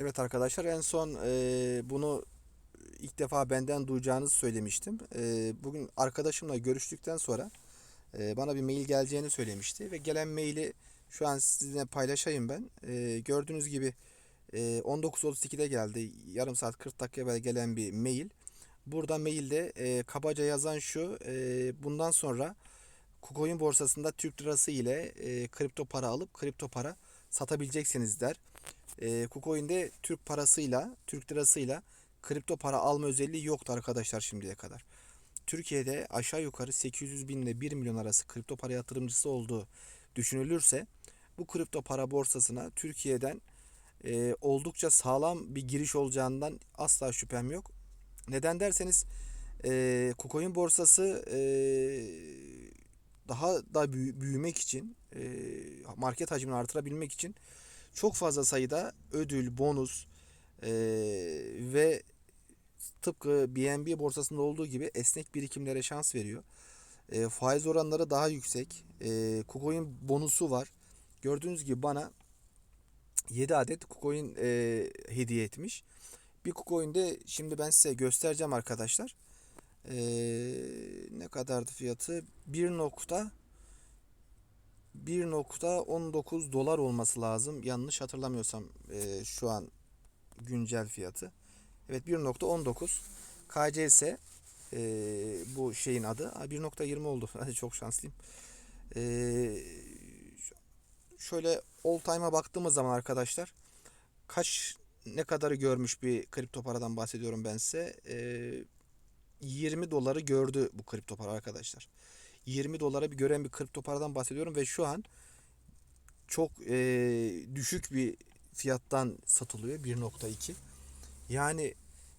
Evet arkadaşlar en son e, bunu ilk defa benden duyacağınızı söylemiştim. E, bugün arkadaşımla görüştükten sonra e, bana bir mail geleceğini söylemişti ve gelen maili şu an sizinle paylaşayım ben. E, gördüğünüz gibi e, 19.32'de geldi. Yarım saat 40 dakika evvel gelen bir mail. Burada mailde e, kabaca yazan şu. e, bundan sonra KuCoin borsasında Türk lirası ile e, kripto para alıp kripto para satabileceksiniz der. E, KuCoin'de Türk parasıyla, Türk lirasıyla kripto para alma özelliği yoktu arkadaşlar şimdiye kadar. Türkiye'de aşağı yukarı 800 bin ile 1 milyon arası kripto para yatırımcısı olduğu düşünülürse bu kripto para borsasına Türkiye'den e, oldukça sağlam bir giriş olacağından asla şüphem yok. Neden derseniz e, KuCoin borsası e, daha da büyü- büyümek için e, market hacmini artırabilmek için çok fazla sayıda ödül, bonus e, ve tıpkı BNB borsasında olduğu gibi esnek birikimlere şans veriyor. E, faiz oranları daha yüksek. E, KuCoin bonusu var. Gördüğünüz gibi bana 7 adet KuCoin e, hediye etmiş. Bir KuCoin'de şimdi ben size göstereceğim arkadaşlar. E, ne kadardı fiyatı? 1 nokta 1.19 dolar olması lazım. Yanlış hatırlamıyorsam e, şu an güncel fiyatı. Evet 1.19 KCS e, bu şeyin adı. Ha, 1.20 oldu. Çok şanslıyım. E, şöyle all time'a baktığımız zaman arkadaşlar kaç ne kadarı görmüş bir kripto paradan bahsediyorum ben size. E, 20 doları gördü bu kripto para arkadaşlar. 20 dolara bir gören bir kripto paradan bahsediyorum ve şu an çok e, düşük bir fiyattan satılıyor 1.2. Yani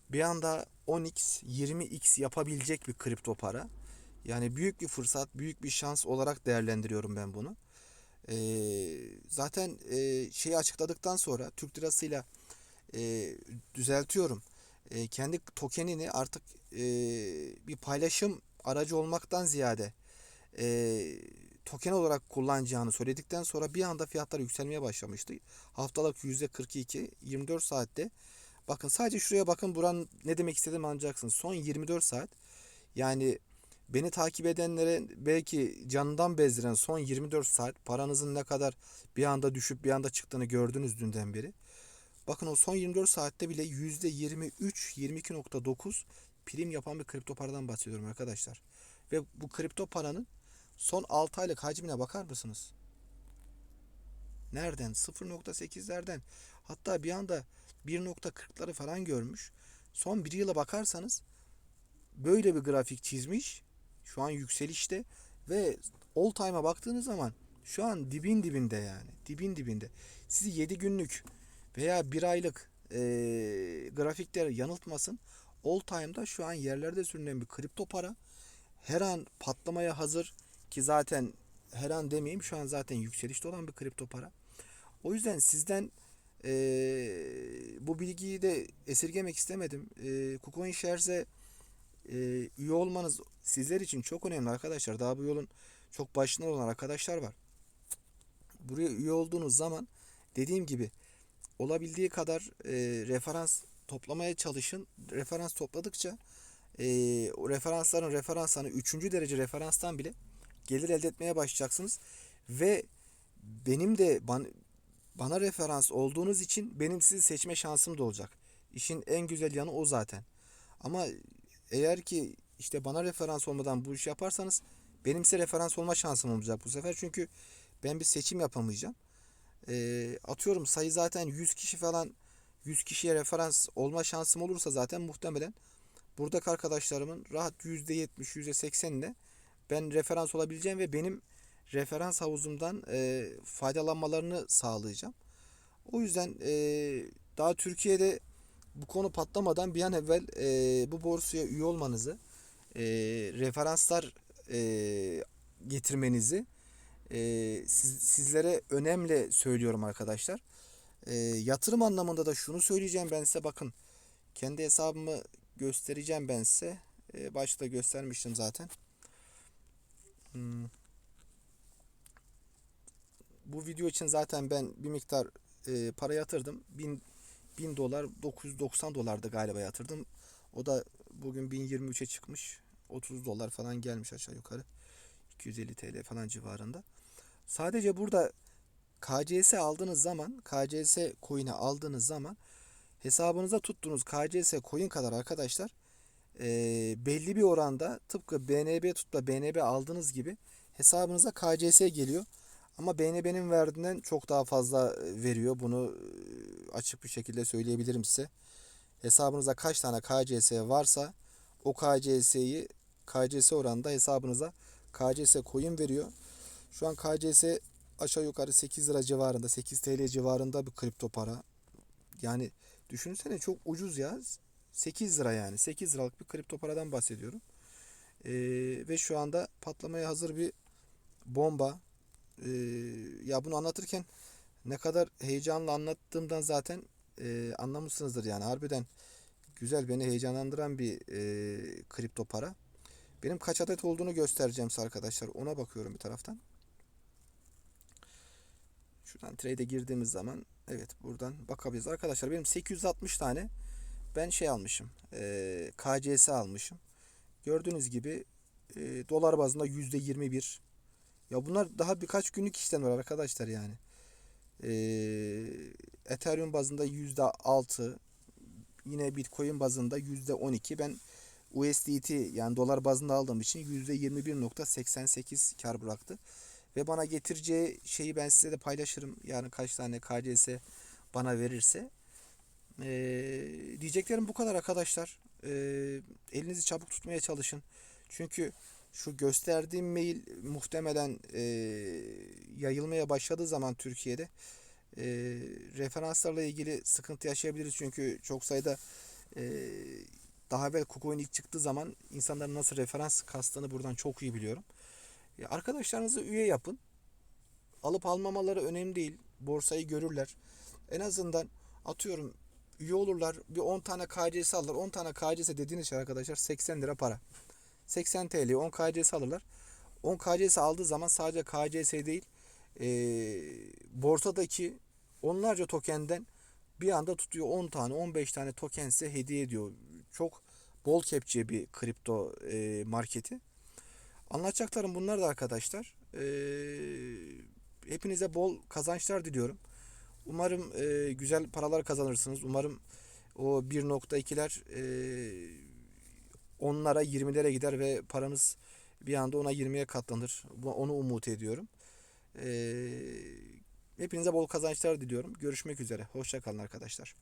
bir anda 10x 20x yapabilecek bir kripto para. Yani büyük bir fırsat, büyük bir şans olarak değerlendiriyorum ben bunu. E, zaten e, şeyi açıkladıktan sonra Türk lirasıyla e, düzeltiyorum. E, kendi tokenini artık e, bir paylaşım aracı olmaktan ziyade e, token olarak kullanacağını söyledikten sonra bir anda fiyatlar yükselmeye başlamıştı. Haftalık %42 24 saatte bakın sadece şuraya bakın buranın ne demek istediğimi anlayacaksınız. Son 24 saat yani beni takip edenlere belki canından bezdiren son 24 saat paranızın ne kadar bir anda düşüp bir anda çıktığını gördünüz dünden beri. Bakın o son 24 saatte bile %23 22.9 prim yapan bir kripto paradan bahsediyorum arkadaşlar. Ve bu kripto paranın son 6 aylık hacmine bakar mısınız? Nereden? 0.8'lerden. Hatta bir anda 1.40'ları falan görmüş. Son bir yıla bakarsanız böyle bir grafik çizmiş. Şu an yükselişte ve all time'a baktığınız zaman şu an dibin dibinde yani. Dibin dibinde. Sizi 7 günlük veya 1 aylık e, grafikler yanıltmasın. All time'da şu an yerlerde sürünen bir kripto para. Her an patlamaya hazır ki zaten her an demeyeyim şu an zaten yükselişte olan bir kripto para. O yüzden sizden e, bu bilgiyi de esirgemek istemedim. E, KuCoin Shares'e e, üye olmanız sizler için çok önemli arkadaşlar. Daha bu yolun çok başında olan arkadaşlar var. Buraya üye olduğunuz zaman dediğim gibi olabildiği kadar e, referans toplamaya çalışın. Referans topladıkça e, o referansların referanslarını 3. derece referanstan bile gelir elde etmeye başlayacaksınız. Ve benim de bana, bana referans olduğunuz için benim sizi seçme şansım da olacak. İşin en güzel yanı o zaten. Ama eğer ki işte bana referans olmadan bu işi yaparsanız benim size referans olma şansım olmayacak bu sefer. Çünkü ben bir seçim yapamayacağım. E, atıyorum sayı zaten 100 kişi falan 100 kişiye referans olma şansım olursa zaten muhtemelen buradaki arkadaşlarımın rahat %70 %80'ine ben referans olabileceğim ve benim referans havuzumdan e, faydalanmalarını sağlayacağım. O yüzden e, daha Türkiye'de bu konu patlamadan bir an evvel e, bu borsaya üye olmanızı, e, referanslar e, getirmenizi e, siz, sizlere önemli söylüyorum arkadaşlar. E, yatırım anlamında da şunu söyleyeceğim ben size bakın. Kendi hesabımı göstereceğim ben size. E, başta göstermiştim zaten. Hmm. Bu video için zaten ben bir miktar e, para yatırdım. 1000 1000 dolar 990 dolardı galiba yatırdım. O da bugün 1023'e çıkmış. 30 dolar falan gelmiş aşağı yukarı. 250 TL falan civarında. Sadece burada KCS aldığınız zaman, KCS coin'i aldığınız zaman hesabınıza tuttuğunuz KCS coin kadar arkadaşlar eee, belli bir oranda tıpkı BNB tutla BNB aldığınız gibi hesabınıza KCS geliyor. Ama BNB'nin verdiğinden çok daha fazla e, veriyor. Bunu e, açık bir şekilde söyleyebilirim size. Hesabınızda kaç tane KCS varsa o KCS'yi KCS oranında hesabınıza KCS coin veriyor. Şu an KCS aşağı yukarı 8 lira civarında, 8 TL civarında bir kripto para. Yani düşünsene çok ucuz ya. 8 lira yani. 8 liralık bir kripto paradan bahsediyorum. Ee, ve şu anda patlamaya hazır bir bomba. Ee, ya bunu anlatırken ne kadar heyecanla anlattığımdan zaten e, anlamışsınızdır yani. Harbiden güzel beni heyecanlandıran bir e, kripto para. Benim kaç adet olduğunu göstereceğim size arkadaşlar. Ona bakıyorum bir taraftan. Şuradan trade'e girdiğimiz zaman evet buradan bakabiliriz. Arkadaşlar benim 860 tane ben şey almışım. E, KCS almışım. Gördüğünüz gibi e, dolar bazında %21. Ya bunlar daha birkaç günlük işlemler arkadaşlar yani. E, Ethereum bazında %6. Yine Bitcoin bazında %12. Ben USDT yani dolar bazında aldığım için %21.88 kar bıraktı. Ve bana getireceği şeyi ben size de paylaşırım. Yani kaç tane KCS bana verirse. Ee, diyeceklerim bu kadar arkadaşlar. Ee, elinizi çabuk tutmaya çalışın. Çünkü şu gösterdiğim mail muhtemelen e, yayılmaya başladığı zaman Türkiye'de e, referanslarla ilgili sıkıntı yaşayabiliriz. Çünkü çok sayıda e, daha evvel KuCoin ilk çıktığı zaman insanların nasıl referans kastığını buradan çok iyi biliyorum. E, arkadaşlarınızı üye yapın. Alıp almamaları önemli değil. Borsayı görürler. En azından atıyorum üye olurlar. Bir 10 tane KCS alırlar. 10 tane KCS dediğiniz şey arkadaşlar 80 lira para. 80 TL 10 KCS alırlar. 10 KCS aldığı zaman sadece KCS değil e, borsadaki onlarca tokenden bir anda tutuyor 10 tane 15 tane token size hediye ediyor. Çok bol kepçe bir kripto e, marketi. Anlatacaklarım bunlar da arkadaşlar. E, hepinize bol kazançlar diliyorum. Umarım e, güzel paralar kazanırsınız. Umarım o 1.2'ler e, onlara 20'lere gider ve paranız bir anda ona 20'ye katlanır. Onu umut ediyorum. E, hepinize bol kazançlar diliyorum. Görüşmek üzere. Hoşça kalın arkadaşlar.